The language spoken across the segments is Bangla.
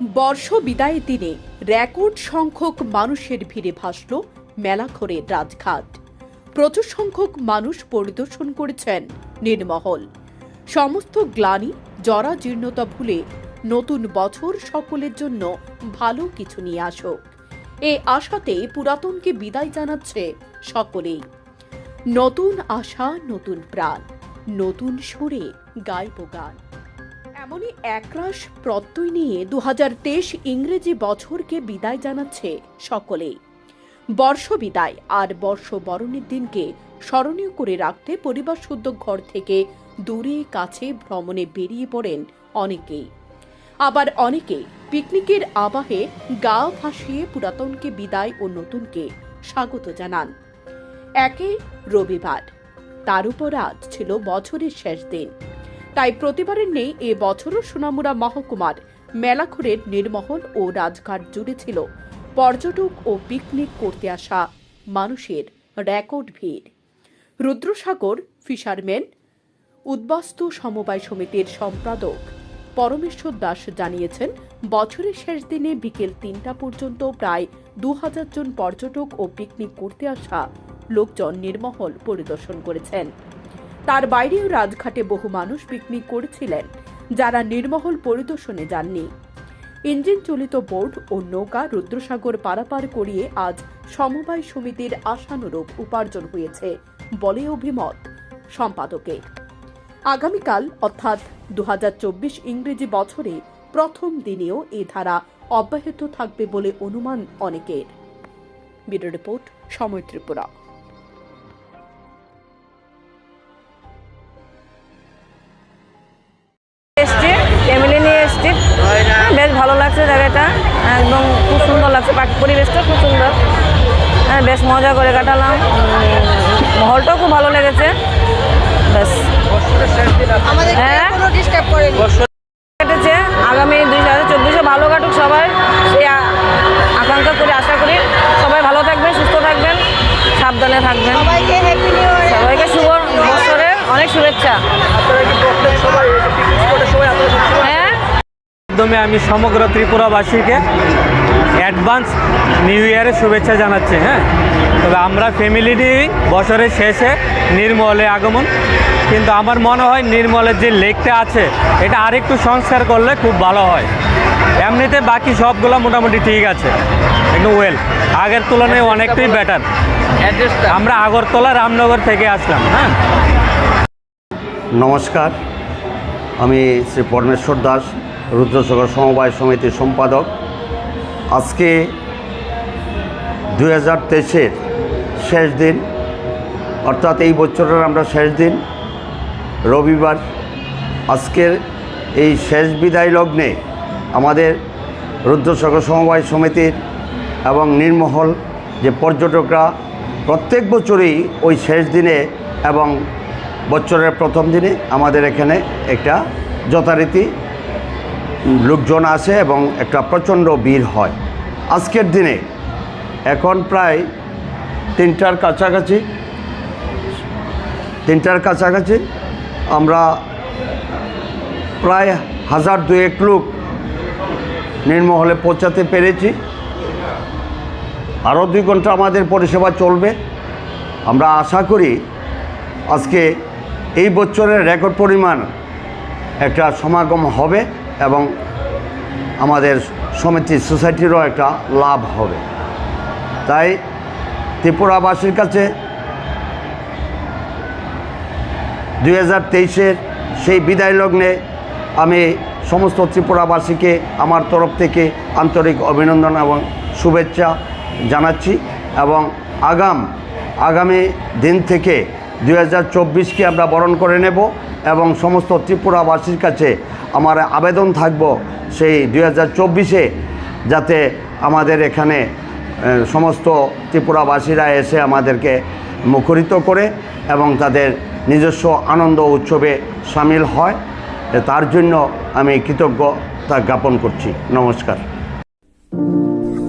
বর্ষ বিদায়ের দিনে রেকর্ড সংখ্যক মানুষের ভিড়ে ভাসল মেলাঘরের রাজঘাট। প্রচুর সংখ্যক মানুষ পরিদর্শন করেছেন নির্মহল। সমস্ত গ্লানি জরা জীর্ণতা ভুলে নতুন বছর সকলের জন্য ভালো কিছু নিয়ে আসুক। এ আশাতে পুরাতনকে বিদায় জানাচ্ছে সকলেই। নতুন আশা, নতুন প্রাণ, নতুন সুরে গাইব গান। এমনই একরাশ প্রত্যয় নিয়ে দু হাজার তেইশ ইংরেজি বছরকে বিদায় জানাচ্ছে সকলেই। বর্ষ বিদায় আর বর্ষ বরণের দিনকে স্মরণীয় করে রাখতে পরিবার শুদ্ধ ঘর থেকে দূরে কাছে ভ্রমণে বেরিয়ে পড়েন অনেকেই। আবার অনেকে পিকনিকের আবাহে গা ভাসিয়ে পুরাতনকে বিদায় ও নতুনকে স্বাগত জানান। একে রবিবার, তার উপর আজ ছিল বছরের শেষ দিন। তাই প্রতিবারের নেই এ বছরও সোনামুড়া মহকুমার। মেলাঘরের নির্মহল ও রাজঘাট জুড়ে ছিল। পর্যটক ও পিকনিক করতে আসা মানুষের রেকর্ড ভিড়। রুদ্রসাগর ফিশারম্যান উদ্বাস্তু সমবায় সমিতির সম্পাদক পরমেশ্বর দাস জানিয়েছেন, বছরের শেষ দিনে বিকেল তিনটা পর্যন্ত প্রায় দু হাজার জন পর্যটক ও পিকনিক করতে আসা লোকজন নির্মহল পরিদর্শন করেছেন। তার বাইরেও রাজঘাটে বহু মানুষ পিকনিক করেছিলেন, যারা নির্মহল পরিদর্শনে যাননি। ইঞ্জিন চলিত বোর্ড ও নৌকা রুদ্রসাগর পারাপার করিয়ে আজ সমবায় সমিতির আশানুরূপ উপার্জন হয়েছে বলে অভিমত সম্পাদকের আগামীকাল, অর্থাৎ দু হাজার চব্বিশ ইংরেজি বছরে প্রথম দিনেও এ ধারা অব্যাহত থাকবে বলে অনুমান অনেকের। ব্যুরো রিপোর্ট সময় ত্রিপুরা। জায়গাটা। একদম খুব সুন্দর লাগছে পাখি পরিবেশটা খুব সুন্দর। হ্যাঁ বেশ মজা করে কাটালাম। উম, মহলটাও খুব ভালো লেগেছে। ব্যাস। হ্যাঁ? কোনো ডিস্টার্ব করেনি। কেটেছে। আগামী দুই হাজার চব্বিশে ভালো কাটুক সবাই। সেই আকাঙ্ক্ষা করে আশা করি সবাই ভালো থাকবেন সুস্থ থাকবেন সাবধানে থাকবেন। সবাইকে হ্যাপি নিউ ইয়ার সবাইকে শুভ বছরে অনেক শুভেচ্ছা। হ্যাঁ মাধ্যমে আমি সমগ্র ত্রিপুরাবাসীকে অ্যাডভান্স নিউ ইয়ারের শুভেচ্ছা জানাচ্ছি হ্যাঁ? তবে আমরা ফ্যামিলি নিয়েই বছরের শেষে নির্মলে আগমন। কিন্তু আমার মনে হয় নির্মলের যে লেকটা আছে এটা আরেকটু সংস্কার করলে খুব ভালো হয়। এমনিতে বাকি সবগুলো মোটামুটি ঠিক আছে একটু ওয়েল আগের তুলনায় অনেকটাই বেটার আমরা আগরতলা রামনগর থেকে আসলাম হ্যাঁ? নমস্কার আমি শ্রী পরমেশ্বর দাস। রুদ্রসাগর সমবায় সমিতির সম্পাদক। আজকে দুই হাজার তেইশের শেষ দিন, অর্থাৎ এই বছরের আমরা শেষ দিন, রবিবার। আজকের এই শেষ বিদায় লগ্নে আমাদের রুদ্রসাগর সমবায় সমিতির এবং নির্মহল যে পর্যটকরা প্রত্যেক বছরই ওই শেষ দিনে এবং বছরের প্রথম দিনে আমাদের এখানে একটা যথারীতি লোকজন আসে এবং একটা প্রচণ্ড ভিড় হয়। আজকের দিনে এখন প্রায় তিনটার কাছাকাছি তিনটার কাছাকাছি আমরা প্রায় হাজার দুয়েক লোক নির্মহলে পৌঁছাতে পেরেছি। আরও দুই ঘণ্টা আমাদের পরিষেবা চলবে। আমরা আশা করি আজকে এই বছরের রেকর্ড পরিমাণ একটা সমাগম হবে। এবং আমাদের সমিতি সোসাইটিরও একটা লাভ হবে। তাই ত্রিপুরাবাসীর কাছে দুই হাজার তেইশের সেই বিদায় লগ্নে আমি সমস্ত ত্রিপুরাবাসীকে আমার তরফ থেকে আন্তরিক অভিনন্দন এবং শুভেচ্ছা জানাচ্ছি এবং আগাম, আগামী দিন থেকে দুই হাজার চব্বিশকে আমরা বরণ করে নেব এবং সমস্ত ত্রিপুরাবাসীর কাছে আমার আবেদন থাকব সেই দুই হাজার চব্বিশে যাতে আমাদের এখানে সমস্ত ত্রিপুরাবাসীরা এসে আমাদেরকে মুখরিত করে এবং তাদের নিজস্ব আনন্দ উৎসবে সামিল হয়। তার জন্য আমি কৃতজ্ঞতা জ্ঞাপন করছি। নমস্কার।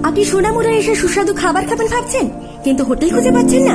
আপনি সোনামুড়া এসে সুস্বাদু খাবার খাবেন ভাবছেন? কিন্তু হোটেল খুঁজে পাচ্ছেন না।